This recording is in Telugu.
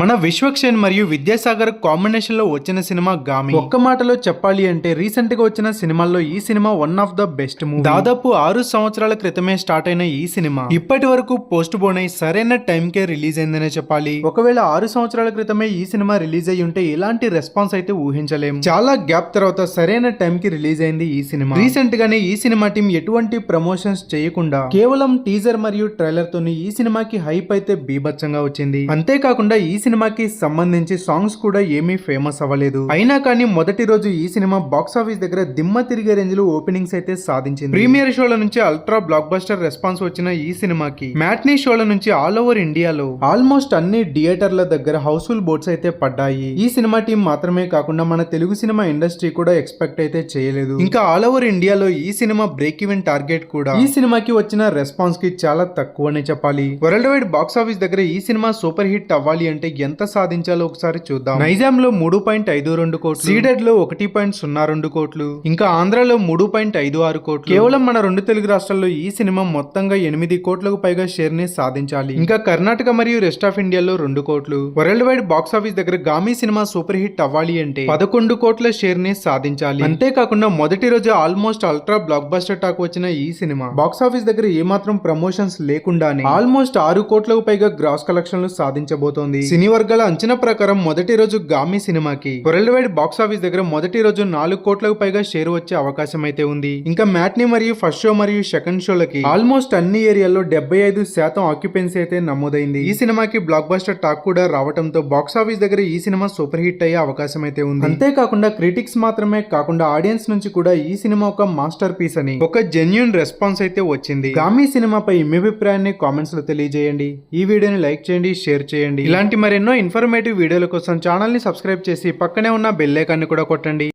మన విశ్వక్సేన్ మరియు విద్యాసాగర్ కాంబినేషన్లో వచ్చిన సినిమా గామి. ఒక్క మాటలో చెప్పాలి అంటే రీసెంట్గా వచ్చిన సినిమాల్లో ఈ cinema one of the best movie. దాదాపు ఆరు సంవత్సరాల క్రితమే స్టార్ట్ అయిన ఈ సినిమా. ఇప్పటి వరకు పోస్ట్ పోన్ అయి సరైన టైం కే రిలీజ్ అయిందనే చెప్పాలి. ఒకవేళ ఆరు సంవత్సరాల క్రితమే ఈ సినిమా రిలీజ్ అయ్యి ఉంటే ఎలాంటి రెస్పాన్స్ అయితే ఊహించలేం. చాలా గ్యాప్ తర్వాత సరైన టైం కి రిలీజ్ అయింది ఈ సినిమా. రీసెంట్ గానే ఈ సినిమా టీం ఎటువంటి ప్రమోషన్స్ చేయకుండా కేవలం టీజర్ మరియు ట్రైలర్ తోని ఈ సినిమాకి హైప్ అయితే బీభత్సంగా వచ్చింది. అంతేకాకుండా ఈ సినిమాకి సంబంధించి సాంగ్స్ కూడా ఏమీ ఫేమస్ అవ్వలేదు. అయినా కానీ మొదటి రోజు ఈ సినిమా బాక్స్ ఆఫీస్ దగ్గర దిమ్మ తిరిగే రేంజ్లో ఓపెనింగ్స్ అయితే సాధించింది. ప్రీమియర్ షోల నుంచి అల్ట్రా బ్లాక్ బస్టర్ రెస్పాన్స్ వచ్చిన ఈ సినిమాకి మ్యాట్నీ షోల నుంచి ఆల్ ఓవర్ ఇండియాలో ఆల్మోస్ట్ అన్ని థియేటర్ల దగ్గర హౌస్ఫుల్ బోర్డ్స్ అయితే పడ్డాయి. ఈ సినిమా టీం మాత్రమే కాకుండా మన తెలుగు సినిమా ఇండస్ట్రీ కూడా ఎక్స్పెక్ట్ అయితే చేయలేదు. ఇంకా ఆల్ ఓవర్ ఇండియాలో ఈ సినిమా బ్రేక్ ఈవెన్ టార్గెట్ కూడా. ఈ సినిమాకి వచ్చిన రెస్పాన్స్కి చాలా తక్కువనే చెప్పాలి. వరల్డ్ వైడ్ బాక్స్ ఆఫీస్ దగ్గర ఈ సినిమా సూపర్ హిట్ అవ్వాలి అంటే ఎంత సాధించాలో ఒకసారి చూద్దాం. నైజాం లో మూడు పాయింట్ ఐదు రెండు కోట్లు. సీడెడ్లో ఒకటి పాయింట్ సున్నా రెండు కోట్లు. ఇంకా ఆంధ్రాలో మూడు పాయింట్ ఐదు ఆరు కోట్లు. కేవలం మన రెండు తెలుగు రాష్ట్రాల్లో ఈ సినిమా మొత్తంగా ఎనిమిది కోట్లకు పైగా షేర్ని సాధించాలి. ఇంకా కర్ణాటక మరియు రెస్ట్ ఆఫ్ ఇండియాలో రెండు కోట్లు. వరల్డ్ వైడ్ బాక్స్ ఆఫీస్ దగ్గర గామి సినిమా సూపర్ హిట్ అవ్వాలి అంటే పదకొండు కోట్ల షేర్ని సాధించాలి. అంతేకాకుండా మొదటి రోజు almost ultra blockbuster talk వచ్చిన ఈ సినిమా. బాక్స్ ఆఫీస్ దగ్గర ఏమాత్రం ప్రమోషన్స్ లేకుండానే ఆల్మోస్ట్ ఆరు కోట్లకు పైగా గ్రాస్ కలెక్షన్లు సాధించబోతోంది. సినీ వర్గాల అంచనా ప్రకారం మొదటి రోజు గామి సినిమాకి. వరల్డ్ వైడ్ బాక్స్ ఆఫీస్ దగ్గర మొదటి రోజు నాలుగు కోట్లకు పైగా షేర్ వచ్చే అవకాశం అయితే ఉంది. ఇంకా మ్యాట్ని మరియు ఫస్ట్ షో మరియు సెకండ్ షోలకి ఆల్మోస్ట్ అన్ని ఏరియాల్లో డెబ్బై ఐదు శాతం ఆక్యుపెన్సీ అయితే నమోదైంది. ఈ సినిమాకి బ్లాక్ బస్టర్ టాక్ కూడా రావడంతో బాక్స్ ఆఫీస్ దగ్గర ఈ సినిమా సూపర్ హిట్ అయ్యే అవకాశం అయితే ఉంది. అంతేకాకుండా క్రిటిక్స్ మాత్రమే కాకుండా ఆడియన్స్ నుంచి కూడా ఈ సినిమా ఒక మాస్టర్ పీస్ అని ఒక జెన్యున్ రెస్పాన్స్ అయితే వచ్చింది. గామి సినిమాపై మీ అభిప్రాయాన్ని కామెంట్స్లో తెలియజేయండి. ఈ వీడియోని లైక్ చేయండి షేర్ చేయండి. ఇలాంటి మరెన్నో ఇన్ఫర్మేటివ్ వీడియోల కోసం ఛానల్ని సబ్స్క్రైబ్ చేసి పక్కనే ఉన్న బెల్ ఐకాన్ని కూడా కొట్టండి.